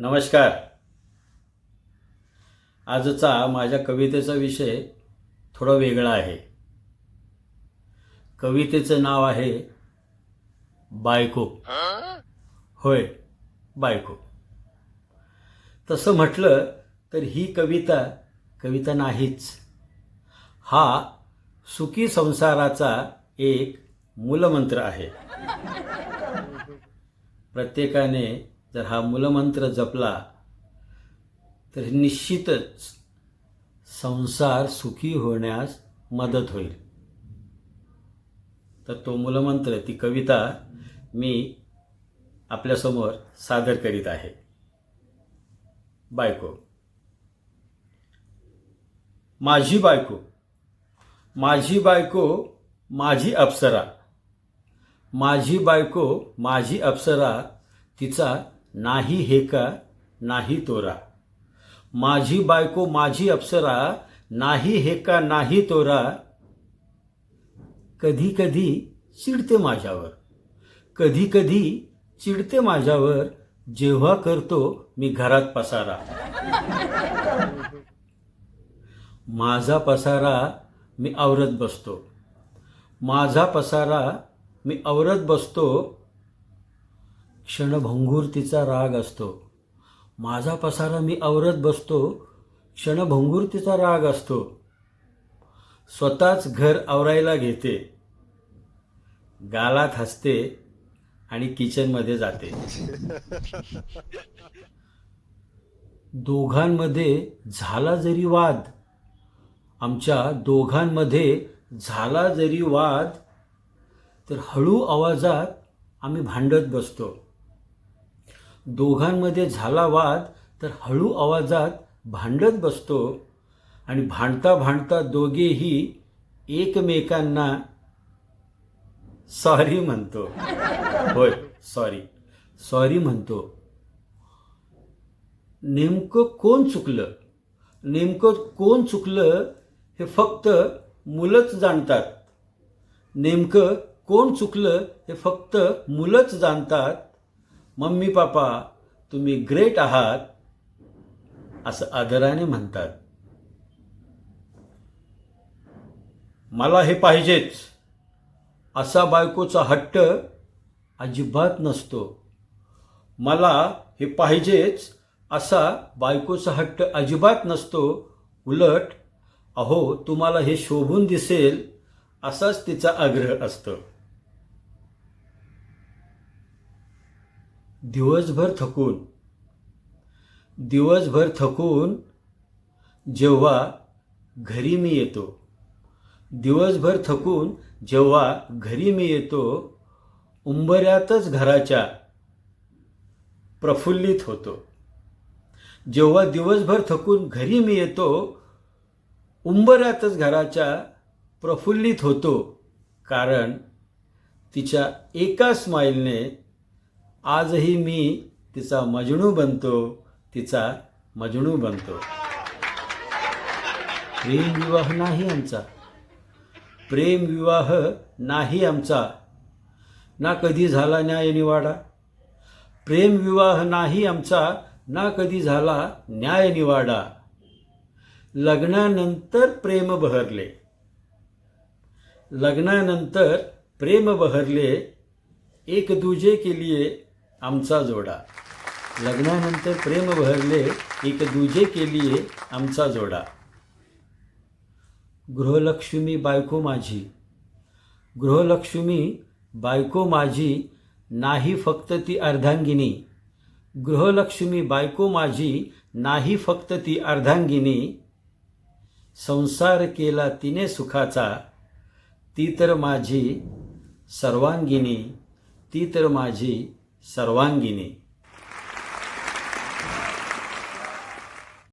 नमस्कार. आजचा माझ्या कवितेचा विषय थोडा वेगळा आहे. कवितेचं नाव आहे बायको. होय बायको. तसं म्हटलं तर ही कविता कविता नाहीच. हा सुखी संसाराचा एक मूलमंत्र आहे. प्रत्येकाने जर हा मूलमंत्र जपला तर निश्चितच संसार सुखी होण्यास मदत होईल. तर तो मूलमंत्र ती कविता मी आपल्यासमोर सादर करीत आहे. बायको माझी बायको माझी बायको माझी अप्सरा माझी बायको माझी अप्सरा तिचा नाही हे का? नाही तोरा. माझी बायको माझी अप्सरा नाही हे का? नाही तोरा. कधी कधी चिडते माझ्यावर. कधी कधी चिडते माझ्यावर. जेव्हा करतो मी घरात पसारा. माझा पसारा मी आवरत बसतो. माझा पसारा मी आवरत बसतो क्षणभंगूर तिचा राग असतो. माझा पसारा मी आवरत बसतो क्षणभंगूर तिचा राग असतो. स्वतःच घर आवरायला घेते. गालात हसते आणि किचनमध्ये जाते. दोघांमध्ये झाला जरी वाद आमच्या दोघांमध्ये झाला जरी वाद तर हळू आवाजात आम्ही भांडत बसतो. दोघांमध्ये झाला वाद तर हळू आवाजात भांडत बसतो आणि भांडता भांडता दोघेही एकमेकांना सॉरी म्हणतो. होय सॉरी सॉरी म्हणतो. नेमकं कोण चुकलं? नेमकं कोण चुकलं हे फक्त मुलंच जाणतात. नेमकं कोण चुकलं हे फक्त मुलंच जाणतात. मम्मी पापा तुम्ही ग्रेट आहात असं आदराने म्हणतात. मला हे पाहिजेच. असा बायकोचा हट्ट अजिबात नसतो. मला हे पाहिजेच असा बायकोचा हट्ट अजिबात नसतो. उलट अहो तुम्हाला हे शोभून दिसेल असाच तिचा आग्रह असतो. दिवसभर थकून दिवसभर थकून जेव्हा घरी मी येतो दिवसभर थकून जेव्हा घरी मी येतो उंबऱ्यातच घराच्या प्रफुल्लित होतो. जेव्हा दिवसभर थकून घरी मी येतो उंबऱ्यातच घराच्या प्रफुल्लित होतो कारण तिच्या एका स्माईलने आजही मी तिचा मजणू बनतो तिचा मजणू बनतो. प्रेम विवाह नाही आमचा. प्रेम विवाह नाही आमचा. ना कधी झाला न्याय निवाडा. प्रेम विवाह नाही आमचा ना कधी झाला न्याय निवाडा. लग्नानंतर प्रेम बहरले. लग्नानंतर प्रेम बहरले एक दुजे के लिए आमचा जोडा. लग्नानंतर प्रेम भरले एक दुजे केली आमचा जोडा. गृहलक्ष्मी बायको माझी. गृहलक्ष्मी बायको माझी नाही फक्त ती अर्धांगिनी. गृहलक्ष्मी बायको माझी नाही फक्त ती अर्धांगिनी. संसार केला तिने सुखाचा ती तर माझी सर्वांगिनी ती तर माझी सर्वांगीने.